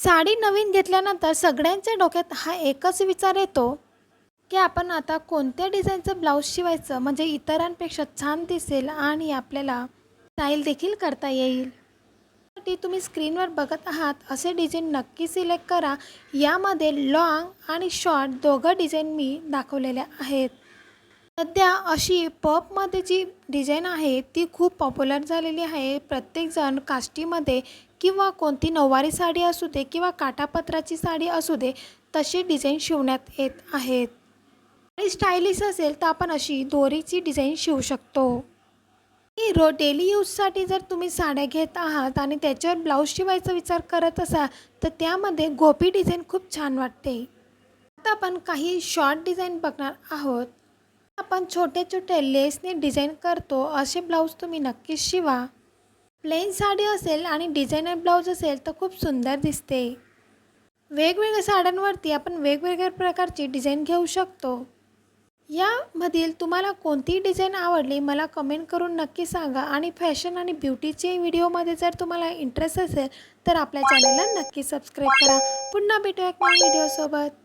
साडी नवीन घेतल्यानंतर सगळ्यांच्या डोक्यात हा एकच विचार येतो की आपण आता कोणत्या डिझाईनचं ब्लाऊज शिवायचं? म्हणजे इतरांपेक्षा छान दिसेल आणि आपल्याला स्टाईल देखील करता येईल. साठी तुम्ही स्क्रीनवर बघत आहात असे डिझाईन नक्की सिलेक्ट करा. यामध्ये लॉंग आणि शॉर्ट दोघं डिझाईन मी दाखवलेल्या आहेत. सध्या अशी पपमध्ये जी डिझाईन आहे ती खूप पॉप्युलर झालेली आहे. प्रत्येकजण काष्टीमध्ये किंवा कोणती नऊवारी साडी असू दे किंवा काटापत्राची साडी असू दे तशी डिझाईन शिवण्यात येत आहेत. आणि स्टायलिश असेल तर आपण अशी दोरीची डिझाईन शिवू शकतो. आणि रो डेली यूजसाठी जर तुम्ही साड्या घेत आहात आणि त्याच्यावर ब्लाऊज शिवायचा विचार करत असाल तर त्यामध्ये गोपी डिझाईन खूप छान वाटते. आता आपण काही शॉर्ट डिझाईन बघणार आहोत. आपण छोटे छोटे लेसने डिझाईन करतो असे ब्लाऊज तुम्ही नक्कीच शिवा. प्लेन साडी असेल आणि डिझायनर ब्लाऊज असेल तर खूप सुंदर दिसते. वेगवेगळ्या साड्यांवरती आपण वेगवेगळ्या प्रकारची डिझाईन घेऊ शकतो. यामधील तुम्हाला कोणती डिझाईन आवडली मला कमेंट करून नक्की सांगा आणि फॅशन आणि ब्युटीचे व्हिडिओमध्ये जर तुम्हाला इंटरेस्ट असेल तर आपल्या चॅनलला नक्की सबस्क्राईब करा. पुन्हा भेटूया एक नवीन व्हिडिओसोबत.